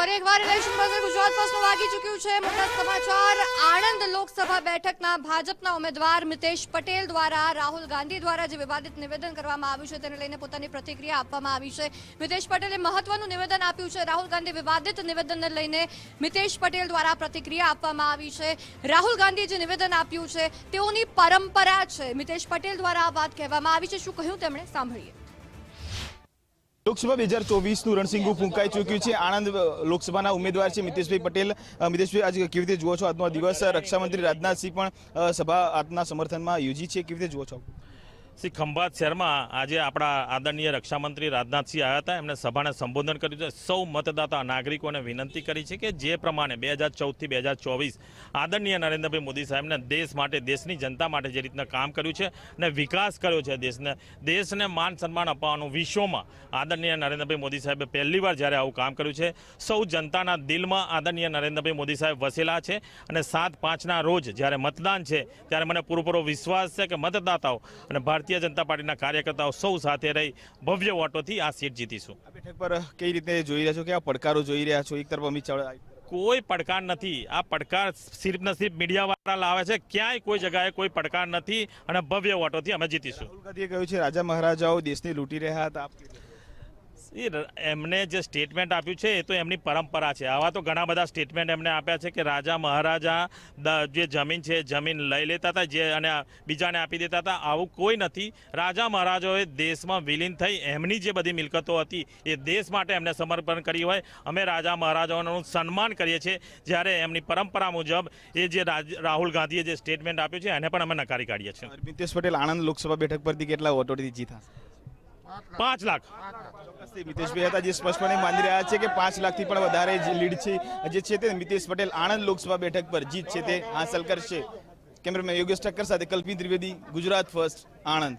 ફરી એકવાર election buzzer Gujarat ફર્સ્ટનું વાગી ચૂક્યું છે. મોટા સમાચાર, આણંદ લોકસભા બેઠકના ભાજપના ઉમેદવાર મિતેશ પટેલ દ્વારા, રાહુલ ગાંધી દ્વારા જે વિવાદિત નિવેદન કરવામાં આવ્યું છે તેને લઈને પોતાની પ્રતિક્રિયા આપવામાં આવી છે. મિતેશ પટેલે મહત્વનું નિવેદન આપ્યું છે. રાહુલ ગાંધી વિવાદિત નિવેદનને લઈને મિતેશ પટેલ દ્વારા પ્રતિક્રિયા આપવામાં આવી છે. રાહુલ ગાંધીએ જે નિવેદન આપ્યું છે તેઓની પરંપરા છે. મિતેશ પટેલ દ્વારા આ વાત કહેવામાં આવી છે. શું કહ્યું તેમણે? સાંભળીએ. લોકસભા બે હજાર ચોવીસનું રણસિંગુ ફૂંકાઈ ચૂક્યું છે. આણંદ લોકસભાના ઉમેદવાર છે મિતેશભાઈ પટેલ. મિતેશભાઈ, આજે કેવી રીતે જુઓ છો? આજનો દિવસ રક્ષામંત્રી રાજનાથસિંહ પણ સભા આજના સમર્થનમાં યોજી છે. કેવી રીતે જુઓ છો? શ્રી ખંભાત શહેરમાં આજે આપણા આદરણીય રક્ષામંત્રી રાજનાથસિંહ આવ્યા હતા. એમણે સભાને સંબોધન કર્યું છે. સૌ મતદાતા નાગરિકોને વિનંતી કરી છે કે જે પ્રમાણે બે હજાર ચૌદથી બે હજાર ચોવીસ આદરણીય નરેન્દ્રભાઈ મોદી સાહેબને દેશ માટે, દેશની જનતા માટે જે રીતના કામ કર્યું છે અને વિકાસ કર્યો છે દેશને દેશને માન સન્માન અપાવવાનું વિશ્વમાં આદરણીય નરેન્દ્રભાઈ મોદી સાહેબે પહેલી વાર જ્યારે આવું કામ કર્યું છે, સૌ જનતાના દિલમાં આદરણીય નરેન્દ્રભાઈ મોદી સાહેબ વસેલા છે અને સાત પાંચના રોજ જ્યારે મતદાન છે ત્યારે મને પૂરેપૂરો વિશ્વાસ છે કે મતદાતાઓ અને ભારતીય જનતા પાર્ટીના કાર્યકર્તાઓ સૌ સાથે રહી ભવ્ય વોટોથી આ સીટ જીતીશું. આ બેઠક પર કઈ રીતે જોઈ રહ્યા છો? કે આ પડકારો જોઈ રહ્યા છો? એક તરફ અમિત ચાવડા કોઈ પડકાર નથી. આ પડકાર સિર્ફ ને સિર્ફ મીડિયાવાળા લાવે છે. ક્યાંય કોઈ જગાએ કોઈ પડકાર નથી અને ભવ્ય વોટોથી અમે જીતીશું. કહ્યું છે રાજા મહારાજાઓ દેશને લૂંટી રહ્યા હતા? એ એમને જે સ્ટેટમેન્ટ આપ્યું છે, એ તો એમની પરંપરા છે. આવા તો ઘણા બધા સ્ટેટમેન્ટ એમને આપ્યા છે કે રાજા મહારાજા જે જમીન છે જમીન લઈ લેતા હતા, જે અને બીજાને આપી દેતા હતા. આવું કોઈ નથી. રાજા મહારાજાઓએ દેશમાં વિલીન થઈ એમની જે બધી મિલકતો હતી, એ દેશ માટે એમને સમર્પણ કરી હોય. અમે રાજા મહારાજાઓનું સન્માન કરીએ છીએ. જ્યારે એમની પરંપરા મુજબ એ જે રાહુલ ગાંધીએ જે સ્ટેટમેન્ટ આપ્યું છે, એને પણ અમે નકારી કાઢીએ છીએ. મિતેશ પટેલ આણંદ લોકસભા બેઠક પરથી કેટલા વોટોથી જીતા પાંચ લાખ. મિતેશભાઈ હતા, જે સ્પષ્ટપણે માની રહ્યા છે કે પાંચ લાખથી પણ વધારે જે લીડ છે, જે છે તે મિતેશ પટેલ આણંદ લોકસભા બેઠક પર જીત છે તે હાંસલ કરશે. કેમેરામેન યોગેશ ઠક્કર સાથે કલ્પિત ત્રિવેદી, ગુજરાત ફર્સ્ટ, આણંદ.